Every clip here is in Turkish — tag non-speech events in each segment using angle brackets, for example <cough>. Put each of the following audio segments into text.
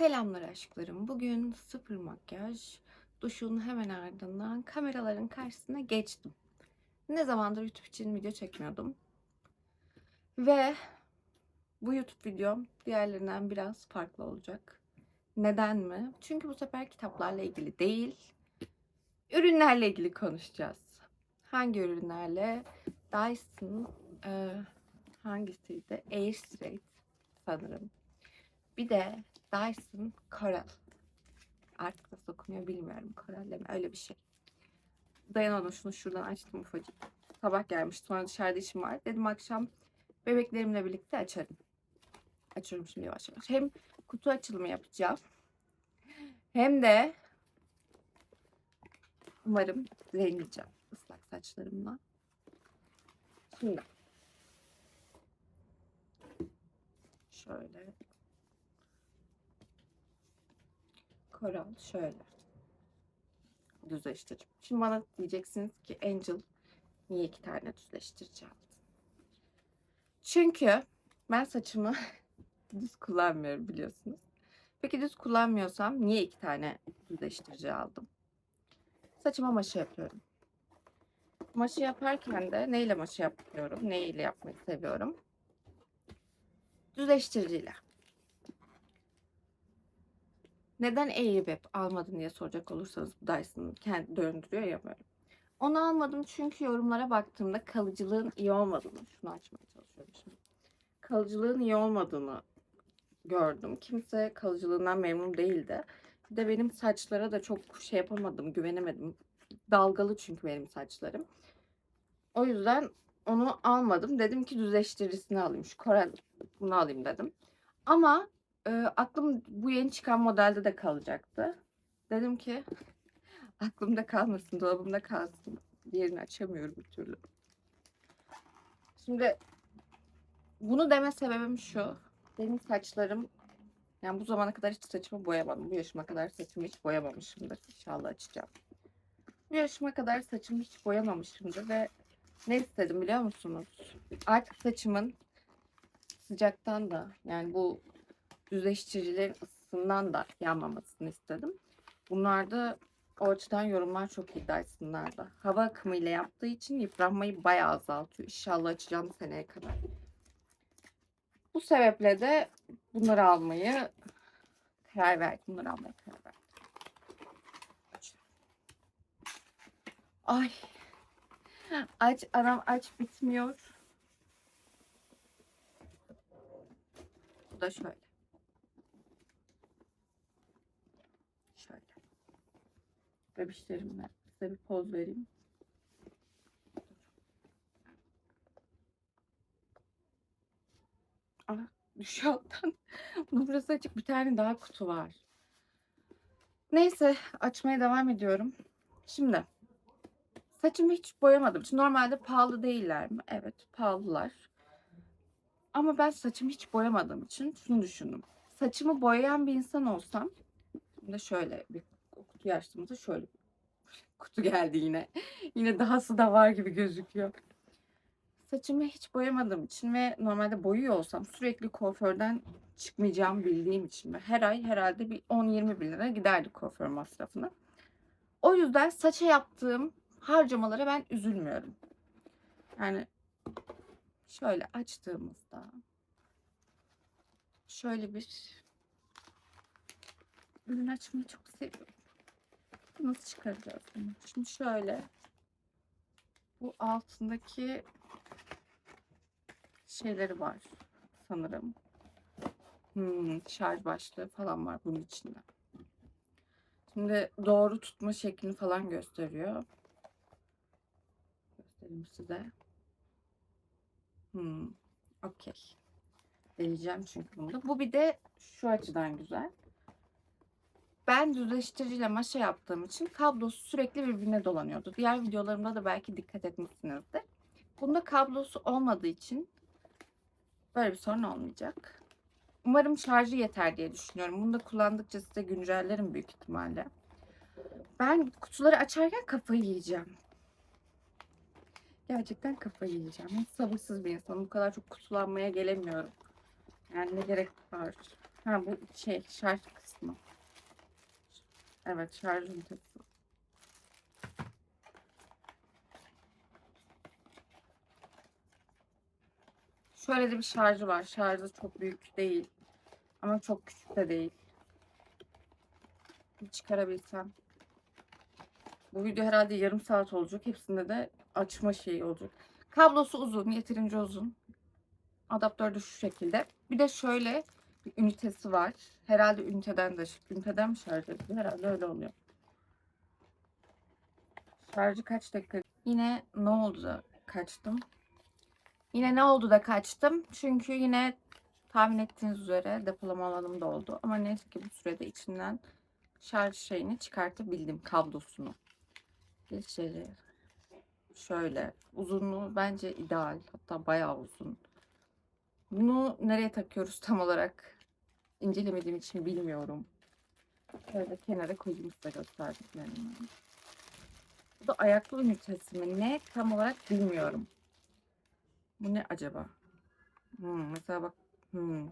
Selamlar aşklarım. Bugün sıfır makyaj, duşun hemen ardından kameraların karşısına geçtim. Ne zamandır YouTube için video çekmiyordum. Ve bu YouTube videom diğerlerinden biraz farklı olacak. Neden mi? Çünkü bu sefer kitaplarla ilgili değil, ürünlerle ilgili konuşacağız. Hangi ürünlerle? Dyson, e, hangisiydi? Airstraight sanırım. Bir de Dyson Coral. Artık nasıl okunuyor bilmiyorum. Coral mi? Öyle bir şey. Dayanamadım şunu şuradan açtım ufacık. Sabah gelmiş sonra dışarıda işim var. Dedim akşam bebeklerimle birlikte açarım. Açıyorum şimdi yavaş yavaş. Hem kutu açılımı yapacağım. Hem de umarım rengleyeceğim ıslak saçlarımla. Şimdi şöyle Koral şöyle. Düzleştireceğim. Şimdi bana diyeceksiniz ki Angel niye iki tane düzleştirici aldın? Çünkü ben saçımı <laughs> düz kullanmıyorum biliyorsunuz. Peki düz kullanmıyorsam niye iki tane düzleştirici aldım? Saçıma maşa yapıyorum. Maşa yaparken de neyle maşa yapıyorum? Neyle yapmayı seviyorum? Düzleştiriciyle. Neden Airbap almadın diye soracak olursanız bu Dyson kendi döndürüyor ya böyle. Onu almadım çünkü yorumlara baktığımda kalıcılığın iyi olmadığını, şunu açmaya çalışıyorum şimdi. Kalıcılığın iyi olmadığını gördüm. Kimse kalıcılığından memnun değildi. Bir de benim saçlara da çok şey yapamadım, güvenemedim. Dalgalı çünkü benim saçlarım. O yüzden onu almadım. Dedim ki düzleştiricisini alayım. Şu Corel bunu alayım dedim. Ama e, aklım bu yeni çıkan modelde de kalacaktı. Dedim ki aklımda kalmasın, dolabımda kalsın. Diğerini açamıyorum bir türlü. Şimdi bunu deme sebebim şu. Benim saçlarım yani bu zamana kadar hiç saçımı boyamadım. Bu yaşıma kadar saçımı hiç boyamamışımdır. İnşallah açacağım. Bu yaşıma kadar saçımı hiç boyamamışımdır ve ne istedim biliyor musunuz? Artık saçımın sıcaktan da yani bu düzleştiricilerin ısısından da yanmamasını istedim. Bunlarda o açıdan yorumlar çok iyi Dyson'larda. Hava akımıyla yaptığı için yıpranmayı bayağı azaltıyor. İnşallah açacağım seneye kadar. Bu sebeple de bunları almayı karar verdim. Bunları almaya karar verdim. Ay. Aç anam aç bitmiyor. Bu da. Şöyle. Bebişlerimle size bir poz vereyim. Ah, düşüyor alttan. <laughs> Bunun burası açık. Bir tane daha kutu var. Neyse açmaya devam ediyorum. Şimdi saçımı hiç boyamadım. Şimdi normalde pahalı değiller mi? Evet pahalılar. Ama ben saçımı hiç boyamadığım için şunu düşündüm. Saçımı boyayan bir insan olsam şimdi şöyle bir kutu açtığımızda şöyle bir kutu geldi yine. <laughs> yine dahası da var gibi gözüküyor. Saçımı hiç boyamadığım için ve normalde boyuyor olsam sürekli kuaförden çıkmayacağım bildiğim için ve her ay herhalde bir 10-20 bin lira giderdi kuaför masrafına. O yüzden saça yaptığım harcamalara ben üzülmüyorum. Yani şöyle açtığımızda şöyle bir ürün açmayı çok seviyorum. Nasıl çıkaracağız bunu? Şimdi şöyle bu altındaki şeyleri var sanırım. Hmm, şarj başlığı falan var bunun içinde. Şimdi doğru tutma şeklini falan gösteriyor. Göstereyim size. Hmm, okey. Deneyeceğim çünkü bunu da. Bu bir de şu açıdan güzel. Ben düzleştiriciyle maşa yaptığım için kablosu sürekli birbirine dolanıyordu. Diğer videolarımda da belki dikkat etmişsinizdir. Bunda kablosu olmadığı için böyle bir sorun olmayacak. Umarım şarjı yeter diye düşünüyorum. Bunu da kullandıkça size güncellerim büyük ihtimalle. Ben kutuları açarken kafayı yiyeceğim. Gerçekten kafayı yiyeceğim. Hiç sabırsız bir insanım. Bu kadar çok kutulanmaya gelemiyorum. Yani ne gerek var? Ha bu şey şarj kısmı. Evet şarj ünitesi. Şöyle de bir şarjı var. Şarjı çok büyük değil. Ama çok küçük de değil. Bir çıkarabilsem. Bu video herhalde yarım saat olacak. Hepsinde de açma şeyi olacak. Kablosu uzun, yeterince uzun. Adaptör de şu şekilde. Bir de şöyle ünitesi var. Herhalde üniteden de üniteden mi şarj ediyor? Herhalde öyle oluyor. Şarjı kaç dakika? Yine ne oldu da kaçtım? Yine ne oldu da kaçtım? Çünkü yine tahmin ettiğiniz üzere depolama alanım da oldu. Ama neyse ki bu sürede içinden şarj şeyini çıkartabildim kablosunu. Geçelim. Şöyle uzunluğu bence ideal. Hatta bayağı uzun. Bunu nereye takıyoruz tam olarak incelemediğim için bilmiyorum. Şöyle kenara koyayım size gösterdiklerimi. Bu da ayaklı ünitesi mi? Ne tam olarak bilmiyorum. Bu ne acaba? Hmm, mesela bak. Hmm.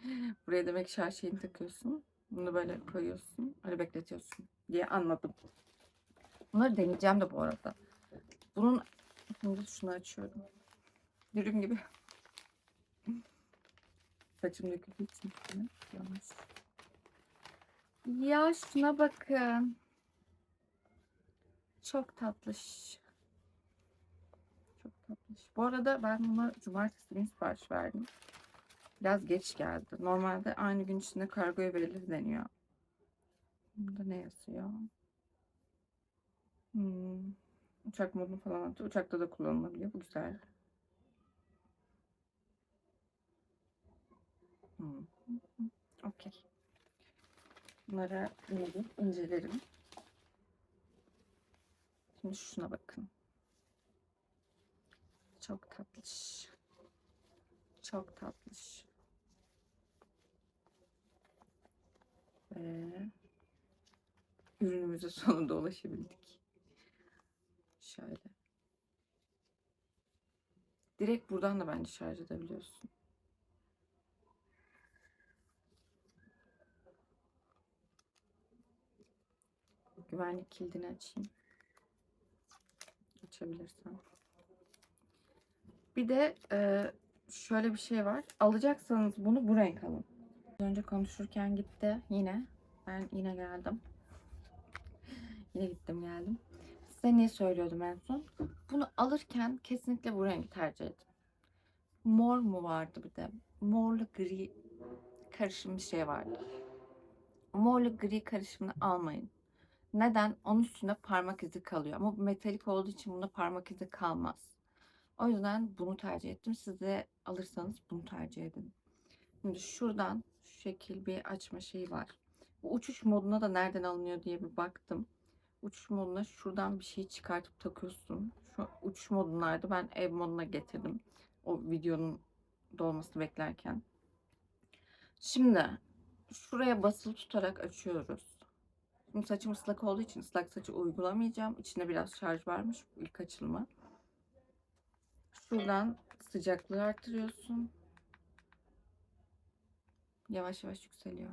<laughs> Buraya demek şarj şeyini takıyorsun. Bunu böyle koyuyorsun. Öyle bekletiyorsun diye anladım. Bunları deneyeceğim de bu arada. Bunun şimdi şunu açıyorum. Dürüm gibi. Saçım döküldüğü için üstüne yalnız. Ya şuna bakın. Çok tatlış. Çok tatlış. Bu arada ben buna cumartesi günü sipariş verdim. Biraz geç geldi. Normalde aynı gün içinde kargoya verilir deniyor. Burada ne yazıyor? Hmm. Uçak modunu falan atıyor. Uçakta da kullanılabiliyor. Bu güzel. Hmm. Okey. Bunlara bir incelerim. Şimdi şuna bakın. Çok tatlış. Çok tatlış. Ve ürünümüze sonunda ulaşabildik. Şöyle. Direkt buradan da bence şarj edebiliyorsun. Güvenlik kilidini açayım. Açabilirsem. Bir de e, şöyle bir şey var. Alacaksanız bunu bu renk alın. Önce konuşurken gitti yine. Ben yine geldim. <laughs> yine gittim geldim. Size ne söylüyordum en son? Bunu alırken kesinlikle bu rengi tercih edin. Mor mu vardı bir de? Morlu gri karışım bir şey vardı. Morlu gri karışımını almayın. Neden? Onun üstünde parmak izi kalıyor. Ama bu metalik olduğu için bunda parmak izi kalmaz. O yüzden bunu tercih ettim. Siz de alırsanız bunu tercih edin. Şimdi şuradan şu şekil bir açma şeyi var. Bu uçuş moduna da nereden alınıyor diye bir baktım. Uçuş moduna şuradan bir şey çıkartıp takıyorsun. Şu uçuş modunlarda ben ev moduna getirdim. O videonun dolmasını beklerken. Şimdi şuraya basılı tutarak açıyoruz. Şimdi saçım ıslak olduğu için ıslak saçı uygulamayacağım. İçinde biraz şarj varmış bu ilk açılma. Şuradan sıcaklığı artırıyorsun. Yavaş yavaş yükseliyor.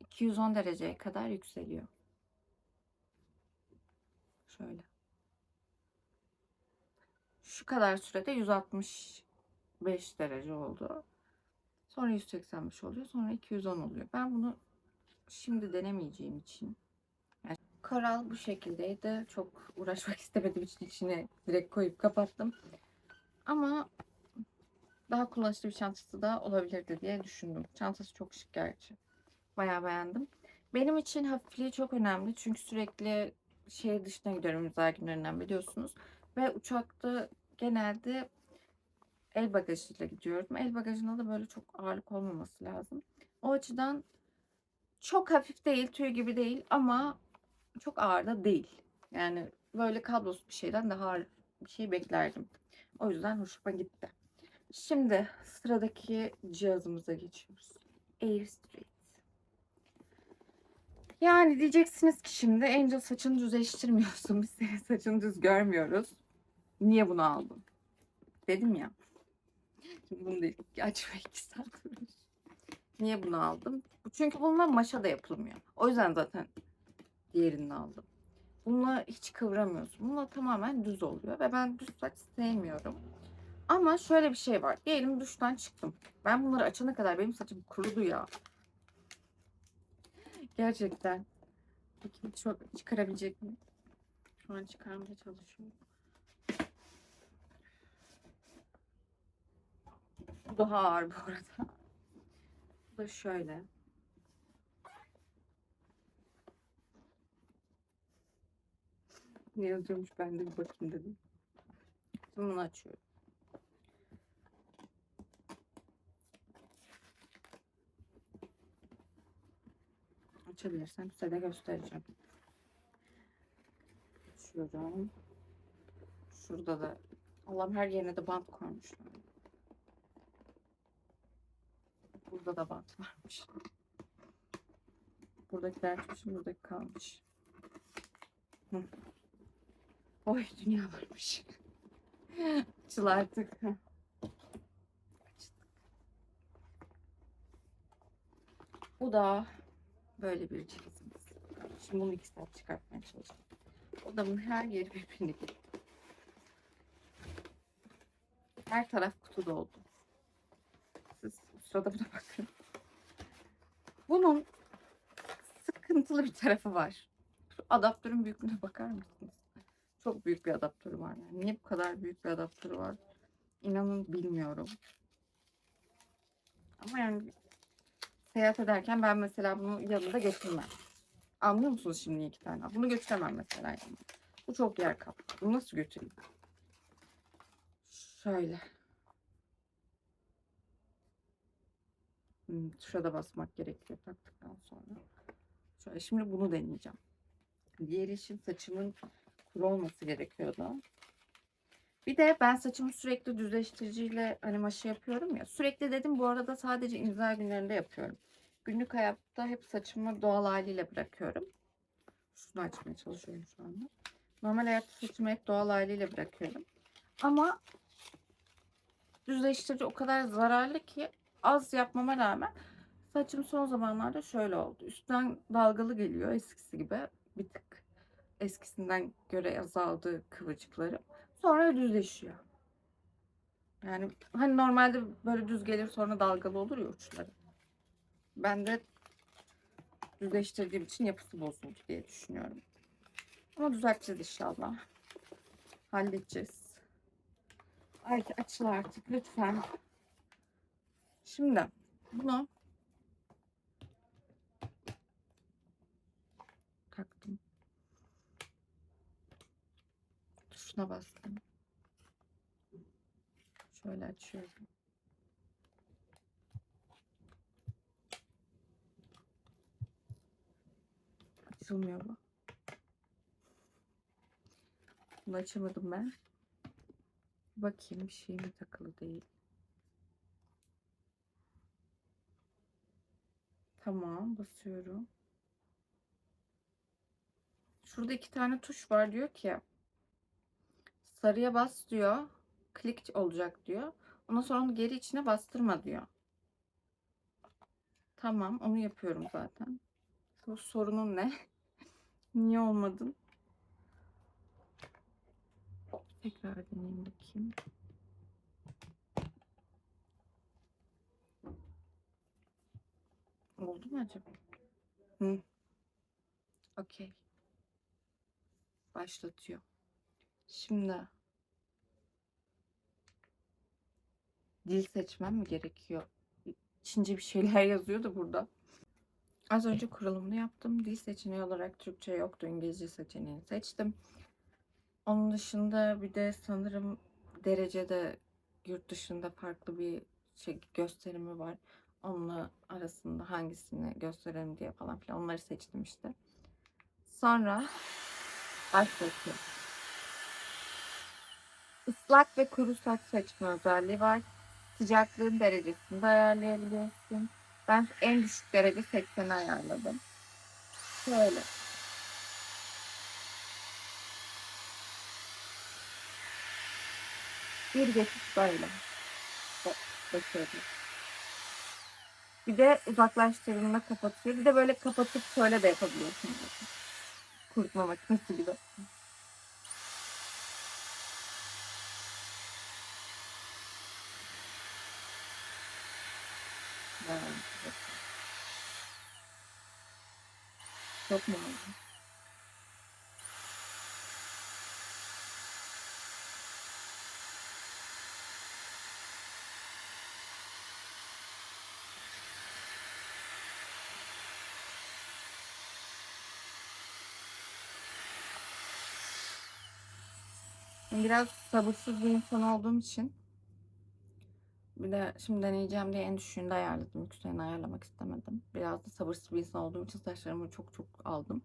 210 dereceye kadar yükseliyor. Şöyle. Şu kadar sürede 165 derece oldu. Sonra 185 oluyor. Sonra 210 oluyor. Ben bunu şimdi denemeyeceğim için. Yani koral bu şekildeydi. Çok uğraşmak <laughs> istemediğim için içine direkt koyup kapattım. Ama daha kullanışlı bir çantası da olabilirdi diye düşündüm. Çantası çok şık gerçi. Bayağı beğendim. Benim için hafifliği çok önemli. Çünkü sürekli şehir dışına gidiyorum imza günlerinden biliyorsunuz. Ve uçakta genelde el bagajıyla gidiyorum. El bagajında da böyle çok ağırlık olmaması lazım. O açıdan çok hafif değil, tüy gibi değil ama çok ağır da değil. Yani böyle kablosuz bir şeyden daha ağır bir şey beklerdim. O yüzden hoşuma gitti. Şimdi sıradaki cihazımıza geçiyoruz. Airstreet. Yani diyeceksiniz ki şimdi Angel saçını düzleştirmiyorsun. Biz senin saçını düz görmüyoruz. Niye bunu aldın? Dedim ya. Şimdi bunu dedik. Açma iki saat. Niye bunu aldım? Çünkü bununla maşa da yapılmıyor. O yüzden zaten diğerini aldım. Bununla hiç kıvıramıyorsun. Bununla tamamen düz oluyor ve ben düz saç sevmiyorum. Ama şöyle bir şey var. Diyelim duştan çıktım. Ben bunları açana kadar benim saçım kurudu ya. Gerçekten. Bakayım çok çıkarabilecek mi? Şu an çıkarmaya çalışıyorum. Bu daha ağır bu arada. Bu da şöyle. Ne yazıyormuş ben de bir bakayım dedim. Şimdi bunu açıyorum. Açabilirsem size de göstereceğim. Açıyorum. Şurada da Allah'ım her yerine de bant koymuşlar. Burada da bant varmış. Buradakiler açmışım, buradaki kalmış. Oy dünya varmış. <laughs> Açıl artık. Bu da böyle bir cihazımız. Şimdi bunu iki saat çıkartmaya çalışacağım. Odamın her yeri birbirine girdi. Her taraf kutu doldu. Sırada buna bakın. Bunun sıkıntılı bir tarafı var. Şu adaptörün büyüklüğüne bakar mısınız? Çok büyük bir adaptörü var. Yani. Niye bu kadar büyük bir adaptörü var? İnanın bilmiyorum. Ama yani seyahat ederken ben mesela bunu yanımda götürmem. Anlıyor musunuz şimdi iki tane? Bunu götüremem mesela. Yani. Bu çok yer kaplıyor. Bunu nasıl götüreyim? Şöyle. Tuşa da basmak gerekiyor taktıktan sonra. Şöyle şimdi bunu deneyeceğim. Diğer işim saçımın kuru olması gerekiyordu. Bir de ben saçımı sürekli düzleştiriciyle hani maşa yapıyorum ya. Sürekli dedim bu arada sadece imza günlerinde yapıyorum. Günlük hayatta hep saçımı doğal haliyle bırakıyorum. Şunu açmaya çalışıyorum şu anda. Normal hayatta saçımı hep doğal haliyle bırakıyorum. Ama düzleştirici o kadar zararlı ki az yapmama rağmen saçım son zamanlarda şöyle oldu. Üstten dalgalı geliyor eskisi gibi. Bir tık eskisinden göre azaldı kıvırcıkları. Sonra düzleşiyor. Yani hani normalde böyle düz gelir sonra dalgalı olur ya uçları. Ben de düzleştirdiğim için yapısı bozuldu diye düşünüyorum. Ama düzelteceğiz inşallah. Halledeceğiz. Ay açıl artık lütfen. Şimdi bunu taktım. Tuşuna bastım. Şöyle açıyorum. Açılmıyor bu. Bunu açamadım ben. Bakayım bir şey mi takılı değil. Tamam basıyorum. Şurada iki tane tuş var diyor ki sarıya bas diyor. Klik olacak diyor. Ondan sonra onu geri içine bastırma diyor. Tamam onu yapıyorum zaten. Bu sorunun ne? <laughs> Niye olmadın? Tekrar deneyeyim bakayım. Oldu mu acaba? Hı. Okey. Başlatıyor. Şimdi dil seçmem mi gerekiyor? Çince bir şeyler <laughs> yazıyor da burada. Az önce kurulumunu yaptım. Dil seçeneği olarak Türkçe yoktu. İngilizce seçeneğini seçtim. Onun dışında bir de sanırım derecede yurt dışında farklı bir şey gösterimi var. Onunla arasında hangisini gösterelim diye falan filan onları seçtim işte. Sonra başlatıyorum. Islak ve kuru saç seçme özelliği var. Sıcaklığın derecesini de ayarlayabiliyorsun. Ben en düşük derece 80'e ayarladım. Şöyle. Bir geçiş böyle. Bak- Bakıyorum. Bir de uzaklaştırılma kapatıyor. Bir de böyle kapatıp şöyle de yapabiliyorsunuz. Kurutma makinesi gibi. Çok mu Biraz sabırsız bir insan olduğum için bir de şimdi deneyeceğim diye en düşüğünde ayarladım. Yükseğini ayarlamak istemedim. Biraz da sabırsız bir insan olduğum için saçlarımı çok çok aldım.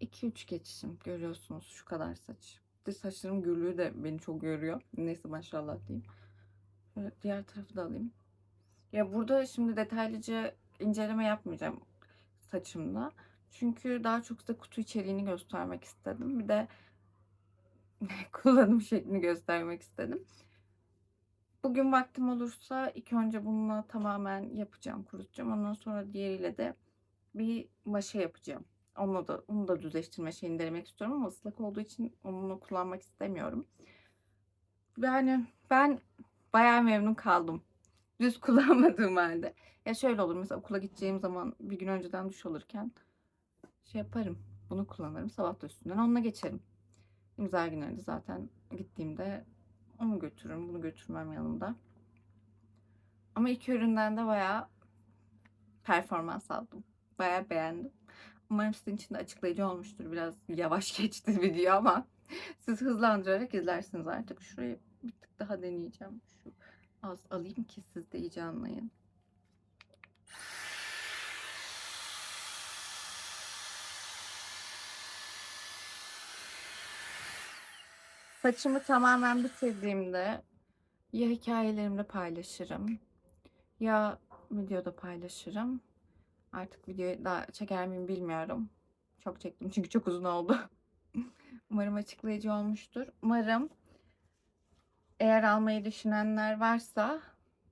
2-3 geçişim görüyorsunuz şu kadar saç. De saçlarım gürlüğü de beni çok yoruyor. Neyse maşallah diyeyim. Şöyle diğer tarafı da alayım. Ya burada şimdi detaylıca inceleme yapmayacağım saçımda. Çünkü daha çok size kutu içeriğini göstermek istedim. Bir de <laughs> kullanım şeklini göstermek istedim. Bugün vaktim olursa ilk önce bununla tamamen yapacağım, kurutacağım. Ondan sonra diğeriyle de bir maşa yapacağım. Onu da onu da düzleştirme şeyini denemek istiyorum ama ıslak olduğu için onu kullanmak istemiyorum. Yani ben bayağı memnun kaldım. <laughs> Düz kullanmadığım halde. Ya şöyle olur mesela okula gideceğim zaman bir gün önceden duş alırken şey yaparım. Bunu kullanırım. Sabah da üstünden onunla geçerim. İmza günlerinde zaten gittiğimde onu götürürüm. Bunu götürmem yanımda. Ama iki üründen de bayağı performans aldım. Bayağı beğendim. Umarım sizin için de açıklayıcı olmuştur. Biraz yavaş <laughs> geçti video ama siz hızlandırarak izlersiniz artık. Şurayı bir tık daha deneyeceğim. Şu az alayım ki siz de iyice anlayın. Saçımı tamamen bitirdiğimde ya hikayelerimde paylaşırım ya videoda paylaşırım. Artık videoyu daha çeker miyim bilmiyorum. Çok çektim çünkü çok uzun oldu. <laughs> Umarım açıklayıcı olmuştur. Umarım eğer almayı düşünenler varsa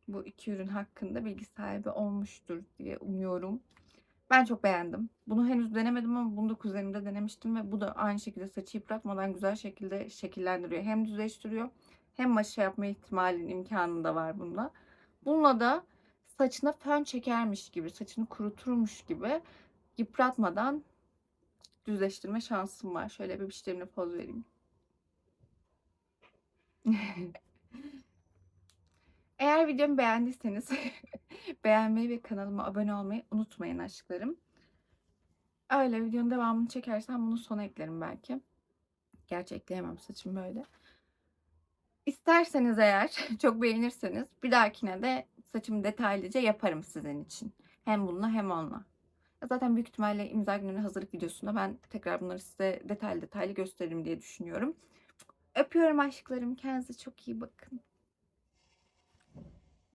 bu iki ürün hakkında bilgi sahibi olmuştur diye umuyorum. Ben çok beğendim. Bunu henüz denemedim ama bunu da kuzenimde denemiştim ve bu da aynı şekilde saçı yıpratmadan güzel şekilde şekillendiriyor. Hem düzleştiriyor hem maşa yapma ihtimalinin imkanı da var bunda. Bununla da saçına fön çekermiş gibi, saçını kuruturmuş gibi yıpratmadan düzleştirme şansım var. Şöyle bir bebişlerimle poz vereyim. <laughs> Eğer videomu beğendiyseniz <laughs> beğenmeyi ve kanalıma abone olmayı unutmayın aşklarım. Öyle videonun devamını çekersem bunu sona eklerim belki. Gerçi ekleyemem saçım böyle. İsterseniz eğer <laughs> çok beğenirseniz bir dahakine de saçımı detaylıca yaparım sizin için. Hem bununla hem onunla. Zaten büyük ihtimalle imza gününe hazırlık videosunda ben tekrar bunları size detaylı detaylı gösteririm diye düşünüyorum. Öpüyorum aşklarım. Kendinize çok iyi bakın.